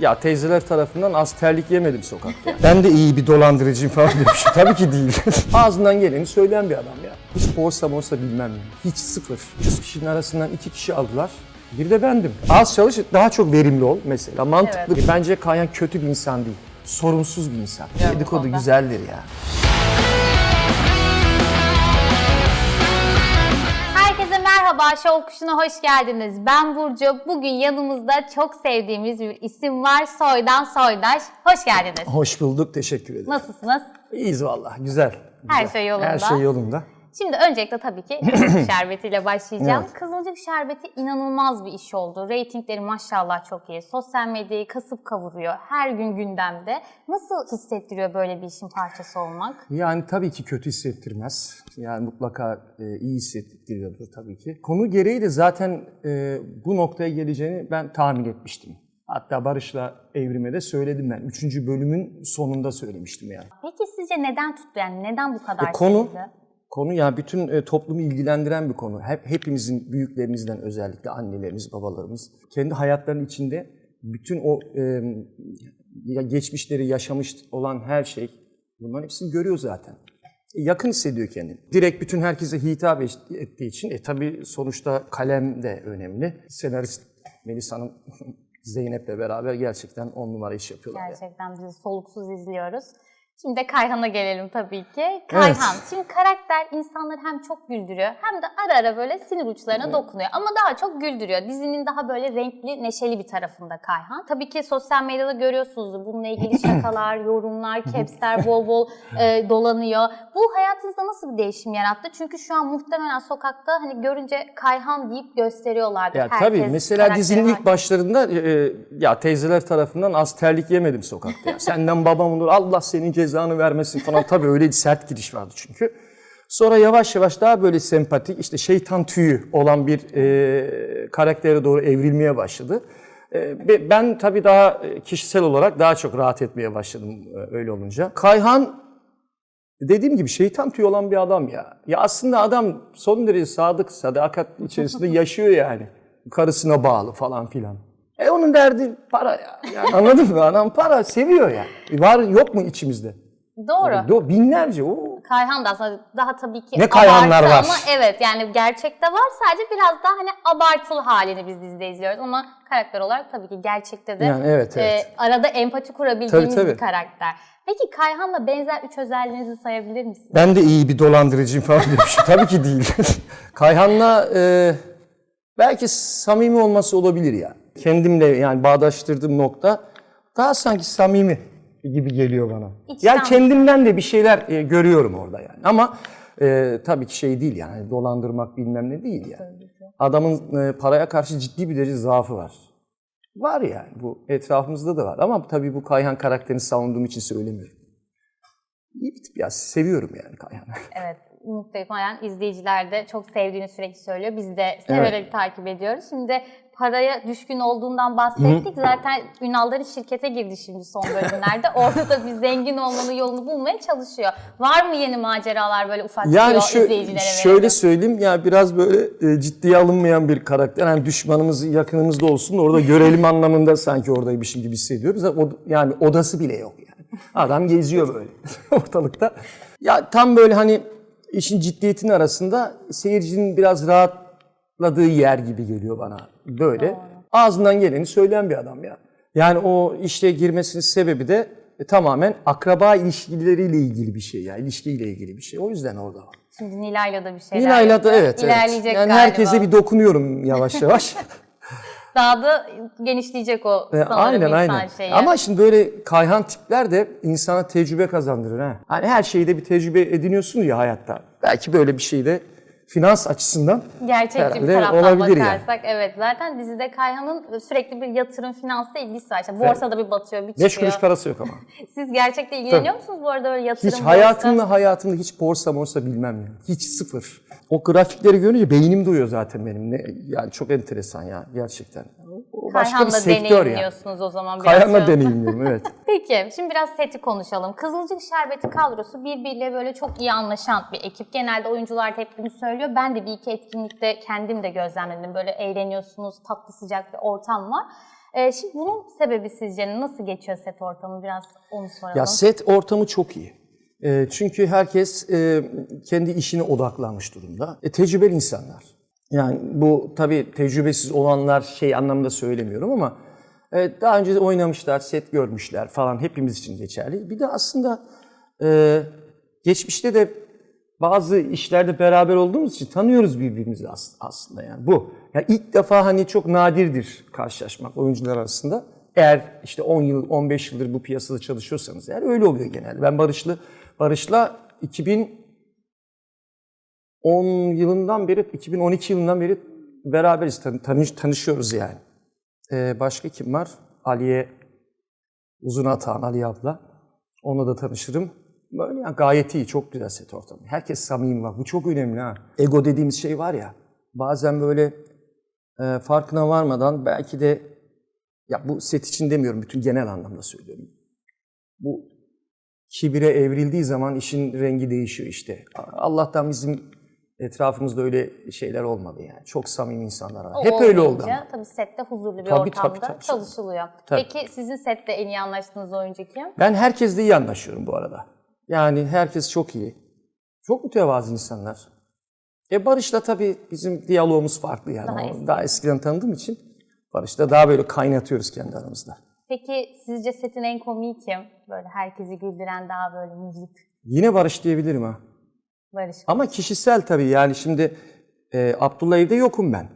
Ya teyzeler tarafından az terlik yemedim sokakta. ben de iyi bir dolandırıcıyım falan demişim. Tabii ki değil. Ağzından geleni söyleyen bir adam ya. Hiç borsa borsa bilmem yani. Hiç sıfır. 100 kişinin arasından iki kişi aldılar. Bir de bendim. Az çalış, daha çok verimli ol mesela. Mantıklı. Bence Kayan kötü bir insan değil. Sorumsuz bir insan. Evet, Dedikodu güzeldir ya. Merhaba, Şov Kuşu'na hoş geldiniz. Ben Burcu. Bugün yanımızda çok sevdiğimiz bir isim var. Soydan Soydaş. Hoş geldiniz. Hoş bulduk, teşekkür ederim. Nasılsınız? İyiyiz vallahi, güzel. Her güzel. şey yolunda. Her şey yolunda. Şimdi öncelikle tabii ki Kızılcık Şerbeti başlayacağım. Evet. Kızılcık Şerbeti inanılmaz bir iş oldu. Reytingleri maşallah çok iyi. Sosyal medyayı kasıp kavuruyor. Her gün gündemde. Nasıl hissettiriyor böyle bir işin parçası olmak? Yani tabii ki kötü hissettirmez. Yani mutlaka e, iyi hissettiriyordur tabii ki. Konu gereği de zaten e, bu noktaya geleceğini ben tahmin etmiştim. Hatta Barış'la Evrim'e de söyledim ben. Üçüncü bölümün sonunda söylemiştim yani. Peki sizce neden tuttu? Yani neden bu kadar E, konu sevildi? Konu yani bütün e, toplumu ilgilendiren bir konu. Hep hepimizin büyüklerimizden özellikle annelerimiz, babalarımız kendi hayatlarının içinde bütün o e, geçmişleri yaşamış olan her şey bunların hepsini görüyor zaten. E, yakın hissediyor kendini. Direkt bütün herkese hitap et- ettiği için e tabii sonuçta kalem de önemli. Senarist Melis Hanım Zeynep'le beraber gerçekten on numara iş yapıyorlar. yani. Gerçekten bizi soluksuz izliyoruz. Şimdi de Kayhan'a gelelim tabii ki. Kayhan, şimdi karakter insanları hem çok güldürüyor hem de ara ara böyle sinir uçlarına dokunuyor. Ama daha çok güldürüyor. Dizinin daha böyle renkli, neşeli bir tarafında Kayhan. Tabii ki sosyal medyada görüyorsunuzdur bununla ilgili şakalar, yorumlar, capsler bol bol e, dolanıyor. Bu hayatınızda nasıl bir değişim yarattı? Çünkü şu an muhtemelen sokakta hani görünce Kayhan deyip gösteriyorlardır. Ya Herkes tabii mesela dizinin ilk başlarında e, ya teyzeler tarafından az terlik yemedim sokakta. Ya. Senden babam olur Allah senin cezanı vermesin falan. Tabii öyle sert giriş vardı çünkü. Sonra yavaş yavaş daha böyle sempatik işte şeytan tüyü olan bir e, karaktere doğru evrilmeye başladı. E, ben tabii daha e, kişisel olarak daha çok rahat etmeye başladım e, öyle olunca. Kayhan dediğim gibi şeytan tüyü olan bir adam ya. Ya aslında adam son derece sadık, sadakat içerisinde yaşıyor yani. Karısına bağlı falan filan. E onun derdi para ya. Yani anladın mı? Adam para seviyor ya. E var yok mu içimizde? Doğru. Do- Binlerce. O. Kayhan da aslında daha tabii ki Ne Kayhanlar var. Ama evet yani gerçekte var sadece biraz daha hani abartılı halini biz dizide izliyoruz ama karakter olarak tabii ki gerçekte de Yani evet, e, evet. arada empati kurabildiğimiz Tabii, tabii. bir karakter. Peki Kayhan'la benzer üç özelliğinizi sayabilir misiniz? Ben de iyi bir dolandırıcıyım falan demişim. Tabii ki değil. Kayhan'la e, belki samimi olması olabilir ya. Kendimle yani bağdaştırdığım nokta daha sanki samimi gibi geliyor bana. İçten. Ya kendimden de bir şeyler e, görüyorum orada yani. Ama e, tabii ki şey değil yani hani dolandırmak bilmem ne değil yani. Adamın e, paraya karşı ciddi bir derece zaafı var. Var yani bu etrafımızda da var ama tabii bu Kayhan karakterini savunduğum için söylemiyorum. İyi bir tip ya seviyorum yani Kayhan'ı. Evet muhtemelen izleyiciler de çok sevdiğini sürekli söylüyor. Biz de severek takip ediyoruz. Şimdi paraya düşkün olduğundan bahsettik. Zaten Ünal'ların şirkete girdi şimdi son bölümlerde. Orada da bir zengin olmanın yolunu bulmaya çalışıyor. Var mı yeni maceralar böyle ufak Yani şö- izleyicilere şöyle verelim? söyleyeyim ya biraz böyle e, ciddiye alınmayan bir karakter. Yani düşmanımız yakınımızda olsun da orada görelim anlamında sanki oradaymışım gibi hissediyoruz. Yani odası bile yok yani. Adam geziyor böyle ortalıkta. Ya tam böyle hani işin ciddiyetinin arasında seyircinin biraz rahatladığı yer gibi geliyor bana. Böyle. Ağzından geleni söyleyen bir adam ya. Yani o işe girmesinin sebebi de e, tamamen akraba ilişkileriyle ilgili bir şey ya. ilişkiyle ilgili bir şey. O yüzden orada. o. Şimdi Nilay'la da bir şeyler Nilay'la da evet. evet. İlerleyecek Yani galiba. herkese bir dokunuyorum yavaş yavaş. Daha da genişleyecek o E, sanırım aynen aynen. şeyi. Ama şimdi böyle kayhan tipler de insana tecrübe kazandırır ha. Hani her şeyde bir tecrübe ediniyorsun ya hayatta. Belki böyle bir şey de finans açısından Gerçekçi bir taraftan olabilir yani. bakarsak evet zaten dizide Kayhan'ın sürekli bir yatırım finansla ilgisi var. İşte borsada bir batıyor bir çıkıyor. Beş kuruş parası yok ama. Siz gerçekte ilgileniyor musunuz bu arada öyle yatırım Hiç borsa? hayatımda hayatımda hiç borsa morsa bilmem ya. Hiç sıfır. O grafikleri görünce beynim duyuyor zaten benim. Ne, yani çok enteresan ya gerçekten. O başka bir Kayhan'la sektör ya. deneyimliyorsunuz o zaman. Kayhan'la deneyimliyorum evet. Peki şimdi biraz seti konuşalım. Kızılcık Şerbeti kadrosu birbiriyle böyle çok iyi anlaşan bir ekip. Genelde oyuncular hep bunu söylüyor. Ben de bir iki etkinlikte kendim de gözlemledim. Böyle eğleniyorsunuz, tatlı sıcak bir ortam var. Ee, şimdi bunun sebebi sizce nasıl geçiyor set ortamı? Biraz onu soralım. Ya set ortamı çok iyi. E, çünkü herkes e, kendi işine odaklanmış durumda. E, tecrübeli insanlar. Yani bu tabii tecrübesiz olanlar şey anlamda söylemiyorum ama daha önce oynamışlar, set görmüşler falan hepimiz için geçerli. Bir de aslında e, geçmişte de bazı işlerde beraber olduğumuz için tanıyoruz birbirimizi as- aslında yani bu. Yani ilk defa hani çok nadirdir karşılaşmak oyuncular arasında. Eğer işte 10 yıl, 15 yıldır bu piyasada çalışıyorsanız eğer öyle oluyor genelde. Ben Barış'la Barış'la 2010 yılından beri, 2012 yılından beri beraberiz, tan- tanış, tanışıyoruz yani. Ee, başka kim var? Aliye Uzun Atan, Ali abla. Onunla da tanışırım. Böyle yani gayet iyi, çok güzel set ortamı. Herkes samimi var. Bu çok önemli ha. Ego dediğimiz şey var ya, bazen böyle e, farkına varmadan belki de, ya bu set için demiyorum, bütün genel anlamda söylüyorum. Bu kibire evrildiği zaman işin rengi değişiyor işte. Allah'tan bizim etrafımızda öyle şeyler olmadı yani. Çok samimi insanlar var. O Hep öyle oldu ama. Tabii sette huzurlu bir Tabii, ortamda tabii, tabii. çalışılıyor. Tabii. Peki sizin sette en iyi anlaştığınız oyuncu kim? Ben herkesle iyi anlaşıyorum bu arada. Yani herkes çok iyi. Çok mütevazı insanlar. E Barış'la tabii bizim diyalogumuz farklı yani. Daha eski. daha eskiden tanıdığım için Barış'la daha böyle kaynatıyoruz kendi aramızda. Peki sizce setin en komiği kim? Böyle herkesi güldüren daha böyle müzik Yine Barış diyebilirim ha. Barış. Ama kişisel tabii yani şimdi e, Abdullah evde yokum ben.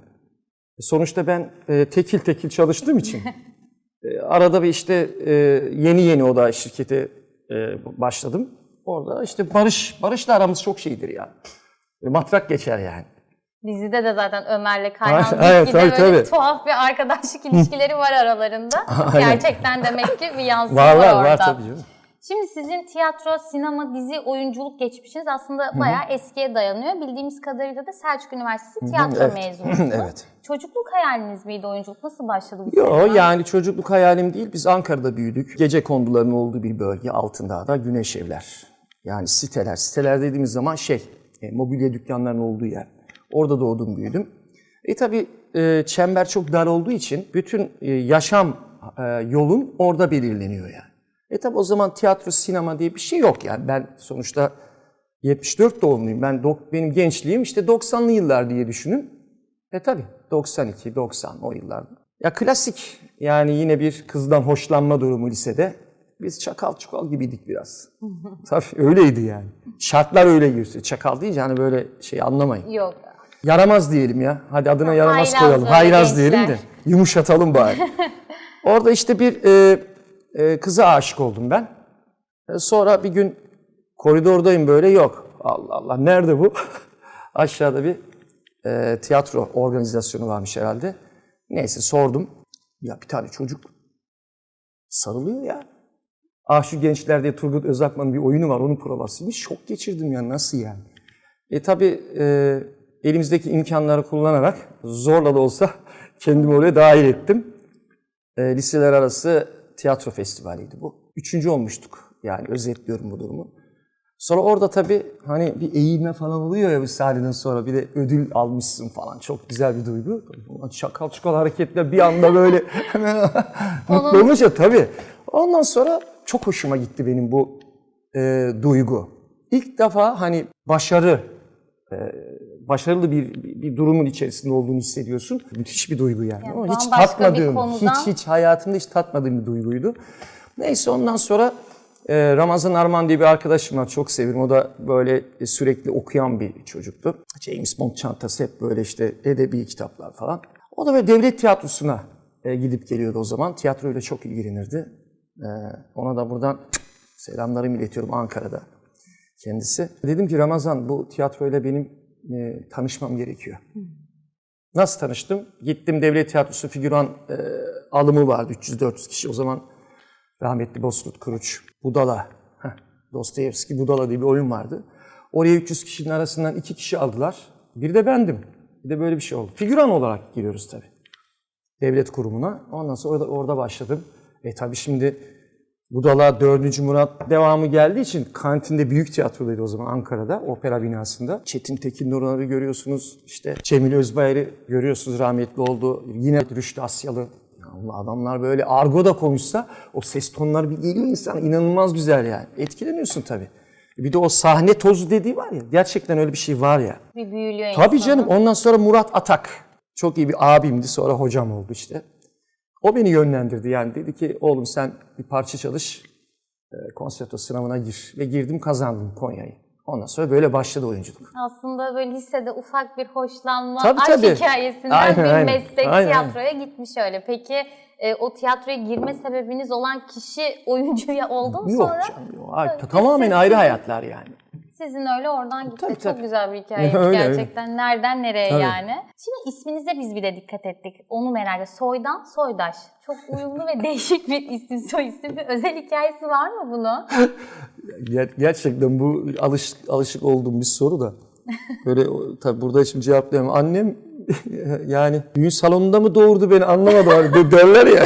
Sonuçta ben e, tekil tekil çalıştığım için e, arada bir işte e, yeni yeni o da şirkete e, başladım. Orada işte Barış, Barış'la aramız çok şeydir yani. E, matrak geçer yani. Dizide de zaten Ömer'le Kayhan Evet, gitgide tabii, böyle tabii. tuhaf bir arkadaşlık ilişkileri var aralarında. Gerçekten demek ki bir yansıma Var var, var orada. var tabii canım. Şimdi sizin tiyatro, sinema, dizi, oyunculuk geçmişiniz aslında bayağı eskiye dayanıyor. Bildiğimiz kadarıyla da Selçuk Üniversitesi tiyatro evet. mezunusunuz. Evet. Çocukluk hayaliniz miydi oyunculuk? Nasıl başladı bu Yo yani çocukluk hayalim değil. Biz Ankara'da büyüdük. Gece kondularının olduğu bir bölge Altındağ'da Güneş Evler. Yani siteler. Siteler dediğimiz zaman şey, e, mobilya dükkanlarının olduğu yer. Orada doğdum büyüdüm. E tabi çember çok dar olduğu için bütün e, yaşam e, yolun orada belirleniyor yani. E tabi o zaman tiyatro, sinema diye bir şey yok yani. Ben sonuçta 74 doğumluyum. Ben dok- benim gençliğim işte 90'lı yıllar diye düşünün. E tabi 92, 90 o yıllarda. Ya klasik yani yine bir kızdan hoşlanma durumu lisede. Biz çakal çukal gibiydik biraz. Tabii öyleydi yani. Şartlar öyle giriyor. Çakal deyince hani böyle şey anlamayın. Yok. Yaramaz diyelim ya. Hadi adına yaramaz haylaz koyalım. Hayraz gençler. diyelim de yumuşatalım bari. Orada işte bir e, e, kıza aşık oldum ben. E, sonra bir gün koridordayım böyle yok. Allah Allah nerede bu? Aşağıda bir e, tiyatro organizasyonu varmış herhalde. Neyse sordum. Ya bir tane çocuk sarılıyor ya. Ah şu gençler diye Turgut Özakman'ın bir oyunu var. Onun provasıymış. Şok geçirdim ya nasıl yani? E tabi e, elimizdeki imkanları kullanarak zorla da olsa kendimi oraya dahil ettim. E, liseler arası tiyatro festivaliydi bu. Üçüncü olmuştuk. Yani özetliyorum bu durumu. Sonra orada tabii hani bir eğilme falan oluyor ya bir sahneden sonra bir de ödül almışsın falan. Çok güzel bir duygu. Çakal çukal hareketler bir anda böyle mutlu olunca tabii. Ondan sonra çok hoşuma gitti benim bu e, duygu. İlk defa hani başarı, e, başarılı bir, bir, durumun içerisinde olduğunu hissediyorsun. Müthiş bir duygu yani. Yani Ama hiç tatmadığım, konudan- hiç hiç hayatımda hiç tatmadığım bir duyguydu. Neyse ondan sonra e, Ramazan Arman diye bir arkadaşım var. Çok severim. O da böyle e, sürekli okuyan bir çocuktu. James Bond çantası hep böyle işte edebi kitaplar falan. O da böyle devlet tiyatrosuna e, gidip geliyordu o zaman. Tiyatroyla çok ilgilenirdi. E, ona da buradan selamlarımı iletiyorum Ankara'da kendisi. Dedim ki Ramazan bu tiyatroyla benim e, tanışmam gerekiyor. Nasıl tanıştım? Gittim devlet tiyatrosu figüran e, alımı vardı 300-400 kişi. O zaman rahmetli Bozkurt Kuruç, Budala, heh, Dostoyevski Budala diye bir oyun vardı. Oraya 300 kişinin arasından iki kişi aldılar. Bir de bendim. Bir de böyle bir şey oldu. Figüran olarak giriyoruz tabii. Devlet kurumuna. Ondan sonra orada, orada başladım. E tabii şimdi Budala 4. Murat devamı geldiği için kantinde büyük tiyatrodaydı o zaman Ankara'da, opera binasında. Çetin Tekin Nurhan'ı görüyorsunuz, işte Cemil Özbayar'ı görüyorsunuz rahmetli oldu. Yine Rüştü Asyalı Allah adamlar böyle argo da konuşsa o ses tonları bir geliyor insan inanılmaz güzel yani. Etkileniyorsun tabii. Bir de o sahne tozu dediği var ya gerçekten öyle bir şey var ya. Bir büyülüyor Tabii insanı. canım ondan sonra Murat Atak. Çok iyi bir abimdi sonra hocam oldu işte. O beni yönlendirdi yani dedi ki oğlum sen bir parça çalış e, konservato sınavına gir. Ve girdim kazandım Konya'yı. Ondan sonra böyle başladı oyunculuk. Aslında böyle lisede ufak bir hoşlanma, Tabii, aşk tabii. hikayesinden Aynen, bir aynen. meslek Aynen. tiyatroya gitmiş öyle. Peki e, o tiyatroya girme sebebiniz olan kişi oyuncuya oldu mu Yok sonra? canım yok. Biz tamamen ayrı hayatlar yani. Sizin öyle oradan gitti. Tabii, Çok tabii. güzel bir hikaye Öyle, gerçekten. Nereden nereye Tabii. yani. Şimdi isminize biz bir de dikkat ettik. Onu merak ediyorum. Soydan Soydaş. Çok uyumlu ve değişik bir isim, soy isim. Bir özel hikayesi var mı bunun? Ger- gerçekten bu alış, alışık olduğum bir soru da. Böyle tabii burada şimdi cevaplayamam. Annem yani düğün salonunda mı doğurdu beni anlamadım. Hani derler ya.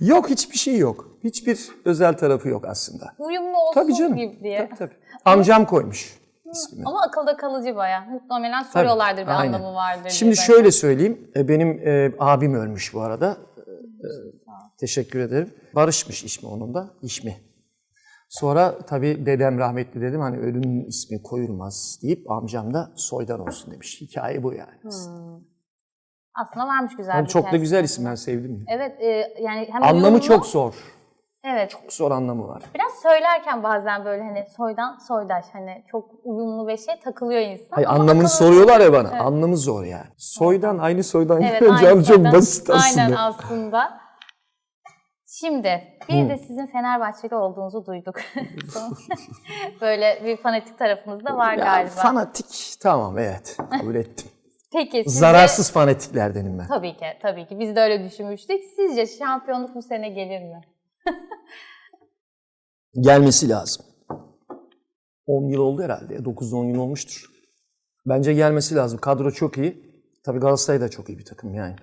yok hiçbir şey yok. Hiçbir özel tarafı yok aslında. Uyumlu olsun Tabii canım. gibi diye. Tabii, tabii. Amcam koymuş ismini. Ama akılda kalıcı bayağı. Muhtemelen Tabii, soruyorlardır bir aynen. anlamı vardır diye Şimdi belki. şöyle söyleyeyim. E, Benim e, abim ölmüş bu arada. E, teşekkür ederim. Barışmış ismi onun da. İşmi. Sonra tabii dedem rahmetli dedim hani ölünün ismi koyulmaz deyip amcam da soydan olsun demiş. Hikaye bu yani. Aslında varmış güzel Yani bir çok da güzel isim ben sevdim. Evet e, yani hem Anlamı uyumlu, çok zor. Evet. Çok zor anlamı var. Biraz söylerken bazen böyle hani soydan soydaş hani çok uyumlu ve şey takılıyor insan. Hayır, Ama anlamını akıllı- soruyorlar ya bana. Anlamı zor yani. Soydan aynı soydan Evet, aynı çok soydan. basit aslında. Aynen aslında. Şimdi bir de sizin Fenerbahçeli olduğunuzu duyduk. Böyle bir fanatik tarafınız da var Ya, galiba. fanatik tamam evet kabul ettim. Peki siz de- Zararsız fanatiklerdenim ben. Tabii ki, tabii ki. Biz de öyle düşünmüştük. Sizce şampiyonluk bu sene gelir mi? Gelmesi lazım. 10 yıl oldu herhalde. 9-10 yıl olmuştur. Bence gelmesi lazım. Kadro çok iyi. Tabii Galatasaray da çok iyi bir takım yani.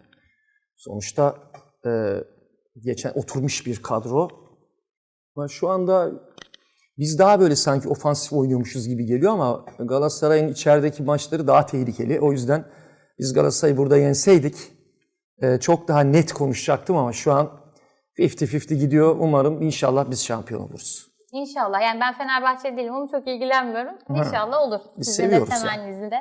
Sonuçta e, geçen oturmuş bir kadro. Ama şu anda biz daha böyle sanki ofansif oynuyormuşuz gibi geliyor ama Galatasaray'ın içerideki maçları daha tehlikeli. O yüzden biz Galatasaray'ı burada yenseydik e, çok daha net konuşacaktım ama şu an 50-50 gidiyor. Umarım inşallah biz şampiyon oluruz. İnşallah. Yani ben Fenerbahçe değilim. Onu çok ilgilenmiyorum. İnşallah olur. Biz Sizin de seviyoruz yani.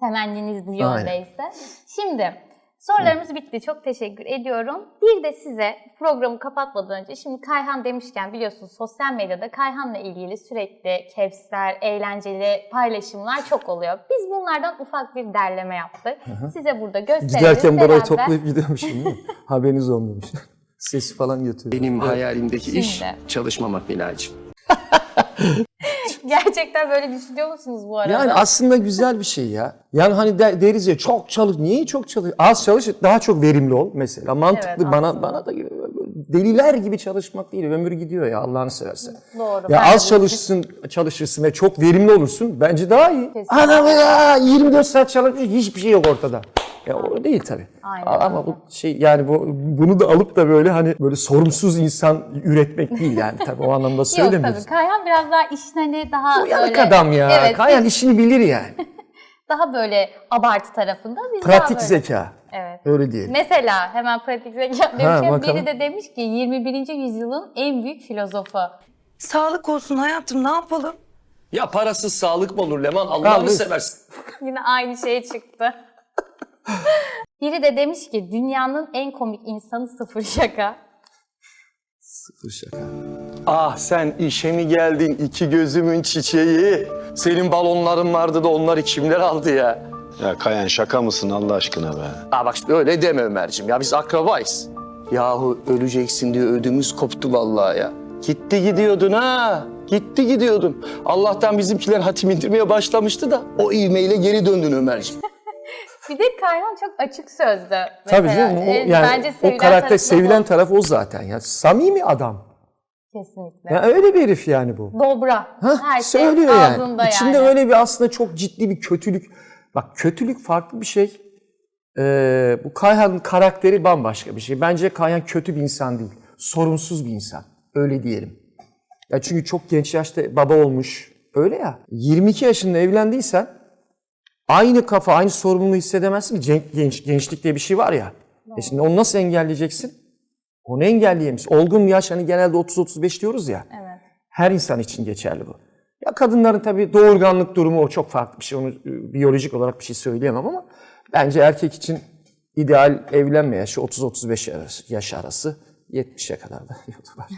temenniniz bu yöndeyse. Şimdi sorularımız bitti. Çok teşekkür ediyorum. Bir de size programı kapatmadan önce şimdi Kayhan demişken biliyorsunuz sosyal medyada Kayhan'la ilgili sürekli kepsler, eğlenceli paylaşımlar çok oluyor. Biz bunlardan ufak bir derleme yaptık. Size burada gösterelim. Giderken burayı toplayıp gidiyormuşum? Haberiniz olmamış. Sesi falan götürüyor. Benim hayalimdeki iş Şimdi. çalışmamak Milacığım. Gerçekten böyle düşünüyor musunuz bu arada? Yani aslında güzel bir şey ya. Yani hani de- deriz ya çok çalış. Niye çok çalış? Az çalış daha çok verimli ol mesela. Mantıklı Evet, bana aslında. bana da deliler gibi çalışmak değil. Ömür gidiyor ya Allah'ını seversen. Doğru. Ya ben de az bu- çalışsın, çalışırsın ve çok verimli olursun. Bence daha iyi. Kesinlikle. Adam ya 24 saat çalışmış hiçbir şey yok ortada. Ya o değil tabii. Aynen Ama bu şey yani bu bunu da alıp da böyle hani böyle sorumsuz insan üretmek değil yani tabii o anlamda Yok söylemiyoruz. tabii. Kayhan biraz daha işin hani daha Uyanık böyle... adam ya. Evet. Kayan işini bilir yani. Daha böyle abartı tarafında. Biz Pratik daha böyle... zeka. Evet. Öyle diyelim. Mesela hemen pratik zeka demişken biri de demiş ki 21. yüzyılın en büyük filozofu. Sağlık olsun hayatım ne yapalım? Ya parasız sağlık mı olur Leman? Allah'ını Allah'ını seversin. Yine aynı şey çıktı. Biri de demiş ki dünyanın en komik insanı sıfır şaka. Sıfır şaka. Ah sen işe mi geldin iki gözümün çiçeği? Senin balonların vardı da onları kimler aldı ya? Ya Kayan şaka mısın Allah aşkına be? Aa bak işte öyle deme Ömerciğim ya biz akrabayız. Yahu öleceksin diye ödümüz koptu vallahi ya. Gitti gidiyordun ha. Gitti gidiyordun. Allah'tan bizimkiler hatim indirmeye başlamıştı da o ivmeyle geri döndün Ömerciğim. Bir de Kayhan çok açık sözlü. Tabii canım o, Ee, yani bence o sevilen karakter sevilen bu. taraf o zaten ya. Samimi adam. Kesinlikle. Ya öyle bir herif yani bu. Dobra. Hah, Her şey söylüyor yani. ağzında İçinde yani. öyle bir aslında çok ciddi bir kötülük. Bak kötülük farklı bir şey. Ee, bu Kayhan'ın karakteri bambaşka bir şey. Bence Kayhan kötü bir insan değil. Sorumsuz bir insan. Öyle diyelim. Ya çünkü çok genç yaşta baba olmuş. Öyle ya. 22 yaşında evlendiysen aynı kafa, aynı sorumluluğu hissedemezsin ki. Genç, genç, gençlik diye bir şey var ya. E şimdi onu nasıl engelleyeceksin? Onu engelleyemeyiz. Olgun yaş hani genelde 30-35 diyoruz ya. Evet. Her insan için geçerli bu. Ya kadınların tabii doğurganlık durumu o çok farklı bir şey. Onu e, biyolojik olarak bir şey söyleyemem ama bence erkek için ideal evlenme yaşı 30-35 arası- yaş arası. 70'e kadar da yolu var.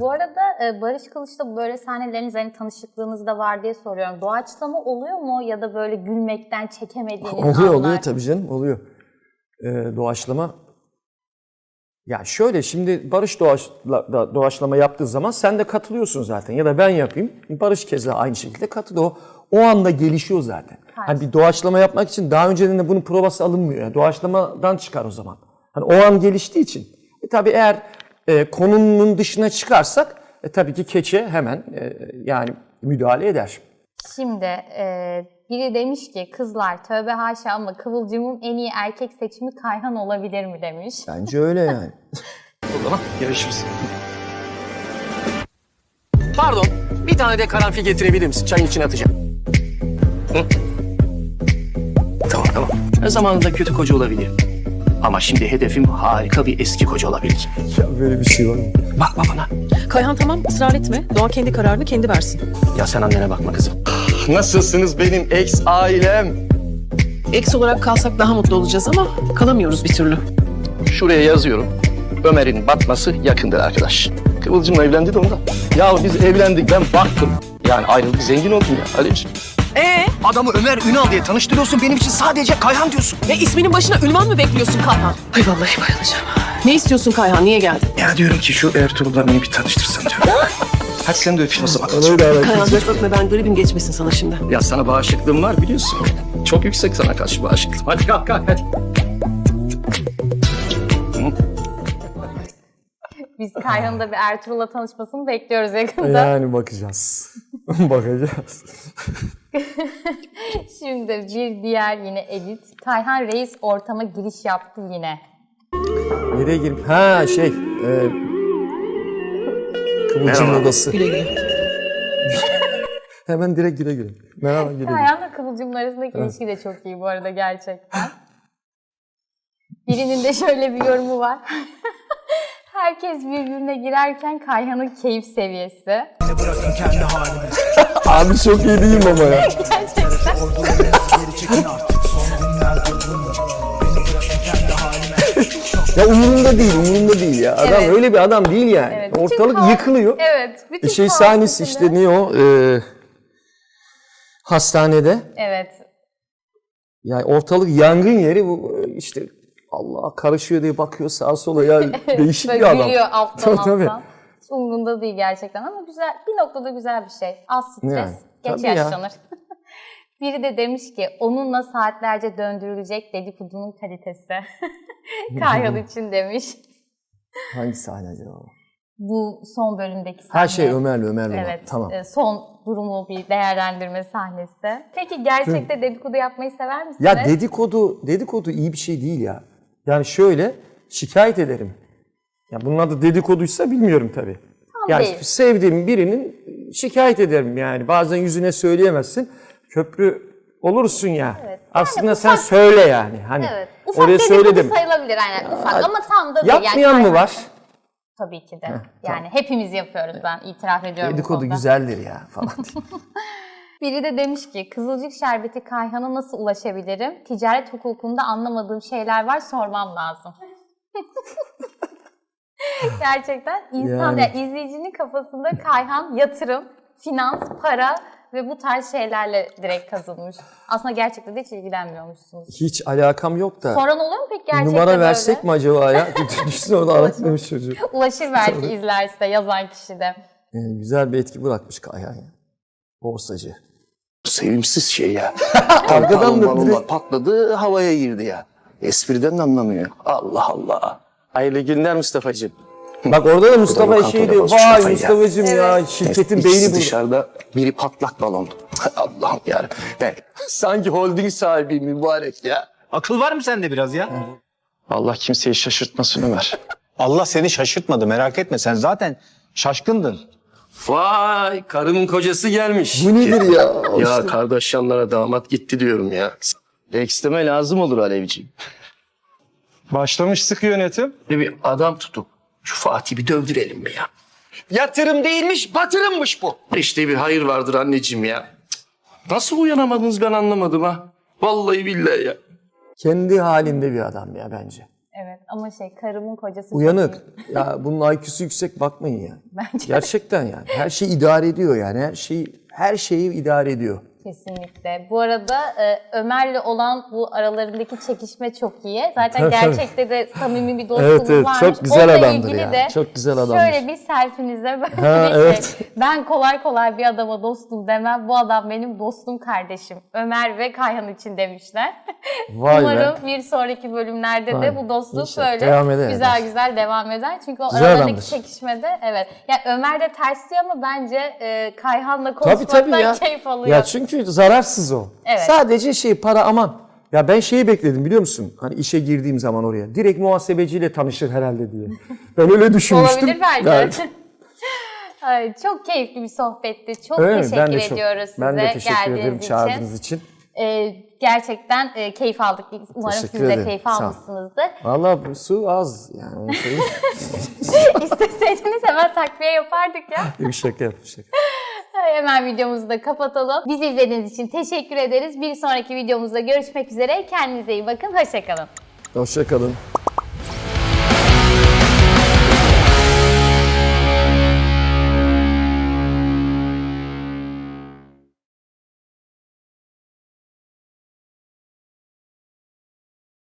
Bu arada e, Barış Kılıç'ta böyle sahneleriniz hani tanışıklığınızda var diye soruyorum. Doğaçlama oluyor mu ya da böyle gülmekten çekemediğiniz Oluyor anlar? oluyor tabii canım oluyor. Ee, doğaçlama. Ya şöyle şimdi Barış doğaçla, da- doğaçlama yaptığı zaman sen de katılıyorsun zaten ya da ben yapayım. Barış keza aynı şekilde katılıyor. O, o anda gelişiyor zaten. Hani bir doğaçlama yapmak için daha önceden de bunun provası alınmıyor. Yani doğaçlamadan çıkar o zaman. Hani o an geliştiği için. E tabii eğer e, konunun dışına çıkarsak e, tabii ki keçe hemen e, yani müdahale eder. Şimdi e, biri demiş ki kızlar tövbe haşa ama Kıvılcım'ın en iyi erkek seçimi Kayhan olabilir mi demiş. Bence öyle yani. O zaman görüşürüz. Pardon, bir tane de karanfil getirebilir misin? Çayın içine atacağım. Hı? Tamam tamam. Her zamanında kötü koca olabilirim. Ama şimdi hedefim harika bir eski koca olabilir. Ya böyle bir şey var mı? Bakma bana. Kayhan tamam ısrar etme. Doğa kendi kararını kendi versin. Ya sen annene bakma kızım. Nasılsınız benim ex ailem? Eks olarak kalsak daha mutlu olacağız ama kalamıyoruz bir türlü. Şuraya yazıyorum. Ömer'in batması yakındır arkadaş. Kıvılcım'la evlendi de ondan. Ya biz evlendik ben baktım. Yani ayrıldık zengin oldum ya Alevciğim. Ee, Adamı Ömer Ünal diye tanıştırıyorsun benim için sadece Kayhan diyorsun. ya isminin başına ünvan mı bekliyorsun Kayhan? Ay vallahi bayılacağım. Ne istiyorsun Kayhan? Niye geldin? Ya diyorum ki şu Ertuğrul'la beni bir tanıştırsan diyorum. Hadi sen de öpeyim o zaman. Kayhan hiç öpme ben garibim geçmesin sana şimdi. Ya sana bağışıklığım var biliyorsun. Çok yüksek sana karşı bağışıklığım. Hadi kalk kalk hadi. Biz Kayhan'ın da bir Ertuğrul'la tanışmasını bekliyoruz yakında. Yani bakacağız. bakacağız. Şimdi bir diğer yine edit. Kayhan Reis ortama giriş yaptı yine. Nereye girip? Ha şey. E, Kıvılcım Merhaba. odası. Güle güle. Hemen direkt gire gire. Merhaba gire gire. Kayhan'la Kıvılcım'ın arasındaki ilişki de çok iyi bu arada gerçekten. Birinin de şöyle bir yorumu var. Herkes birbirine girerken Kayhan'ın keyif seviyesi. Abi çok iyi değilim ama ya. Gerçekten. Ya umurumda değil, umurumda değil ya. Adam Evet. öyle bir adam değil yani. Evet, bütün Ortalık kaos- yıkılıyor. Evet. Bütün E şey kaos sahnesi içinde- işte ne o? Ee, hastanede. Evet. Yani ortalık yangın yeri bu e, işte Allah karışıyor diye bakıyor sağa sola ya değişik bir adam. gülüyor alttan Tabii, tabii. alttan. Hiç umurunda değil gerçekten ama güzel bir noktada güzel bir şey. Az stres, Yani, geç tabii ya. yaşlanır. Biri de demiş ki onunla saatlerce döndürülecek dedikodunun kalitesi. Kayhan için demiş. Hangi sahne acaba? Bu son bölümdeki sahne. Her şey Ömer'le Ömer'le. Evet. Tamam. e, Son durumu bir değerlendirme sahnesi. Peki gerçekte dedikodu yapmayı sever misiniz? Ya dedikodu, dedikodu iyi bir şey değil ya. Yani şöyle şikayet ederim. Ya bunun adı dedikoduysa bilmiyorum tabii. yani değil. sevdiğim birinin şikayet ederim yani. Bazen yüzüne söyleyemezsin. Köprü olursun ya. Evet. Aslında Yani sen ufak- söyle yani. Hani Evet. Ufak oraya söyledim. sayılabilir aynen ufak ama tam da değil. Yapmayan mı Kayhan- var? Tabii ki de. yani hepimiz yapıyoruz ben itiraf ediyorum Dedikodu güzeldir ya falan. Biri de demiş ki Kızılcık Şerbeti Kayhan'a nasıl ulaşabilirim? Ticaret hukukunda anlamadığım şeyler var sormam lazım. Gerçekten insan Yani. ya izleyicinin kafasında Kayhan yatırım, finans, para ve bu tarz şeylerle direkt kazanmış. Aslında gerçekten de hiç ilgilenmiyormuşsunuz. Hiç alakam yok da. Soran oluyor mu peki gerçekten Numara versek mi acaba ya? Düşünsene orada aratmamış çocuğu. Ulaşır belki izlerse yazan kişi de. Yani güzel bir etki bırakmış Kayhan ya. Borsacı. Sevimsiz şey ya. Arkadan da balonlar direkt- patladı havaya girdi ya. Espriden de anlamıyor. Allah Allah. Hayırlı günler Mustafa'cığım. Bak orada da Mustafa şey diyor. Vay kafayı ya." Mustafa'cığım ya şirketin İkisi beyni bu. dışarıda biri patlak balon. Allah'ım ya. Ben sanki holding sahibiyim mübarek ya. Akıl var mı sende biraz ya? Allah kimseyi şaşırtmasın Ömer. Allah seni şaşırtmadı merak etme. Sen zaten şaşkındın. Vay karımın kocası gelmiş. Bu nedir ya? Ya kardeş yanlara damat gitti diyorum ya. Eksteme lazım olur Alevciğim. Başlamış sıkı yönetim. Ve bir adam tutup şu Fatih'i bir dövdürelim mi ya? Yatırım değilmiş, batırımmış bu. İşte bir hayır vardır anneciğim ya. Nasıl uyanamadınız ben anlamadım ha. Vallahi billahi ya. Kendi halinde bir adam ya bence. Evet ama şey karımın kocası Uyanık. Ya bunun IQ'su yüksek bakmayın ya. Bence Gerçekten yani. Her şeyi idare ediyor yani. Her şeyi her şeyi idare ediyor. Kesinlikle. Bu arada e, Ömer'le olan bu aralarındaki çekişme çok iyi. Zaten Tabii, tabii. gerçekte de samimi bir dostluğumuz Evet, evet. varmış. Çok güzel Onunla adamdır ilgili ya. de Çok güzel adamdır. Şöyle bir selfinize böyle Ha, şey. evet. Ben kolay kolay bir adama dostum demem. Bu adam benim dostum kardeşim. Ömer ve Kayhan için demişler. Vay be. Umarım bir sonraki bölümlerde de Vay. bu dostluk İnşallah böyle devam eder, güzel güzel devam eder. Çünkü o Güzel aralarındaki adamdır. çekişmede evet. Ya Ömer de tersliyor ama bence e, Kayhan'la Tabii konuşmaktan tabii ya. keyif alıyor. Ya çünkü zararsız o. Evet. Sadece şey para aman. Ya ben şeyi bekledim biliyor musun? Hani işe girdiğim zaman oraya. Direkt muhasebeciyle tanışır herhalde diye. Ben öyle düşünmüştüm. Olabilir belki. Yani- Ay, çok keyifli bir sohbetti. Çok Evet, teşekkür ben de çok, ediyoruz size ben de teşekkür ederim için. çağırdığınız için. Ee, gerçekten e, keyif aldık. Umarım Teşekkür siz de ederim. keyif almışsınızdır. Vallahi bu su az yani. söyleyeyim. İsteseydiniz hemen takviye yapardık ya. Bir şaka yap, bir şaka. Hemen videomuzu da kapatalım. Bizi izlediğiniz için teşekkür ederiz. Bir sonraki videomuzda görüşmek üzere. Kendinize iyi bakın. Hoşçakalın. Hoşça kalın.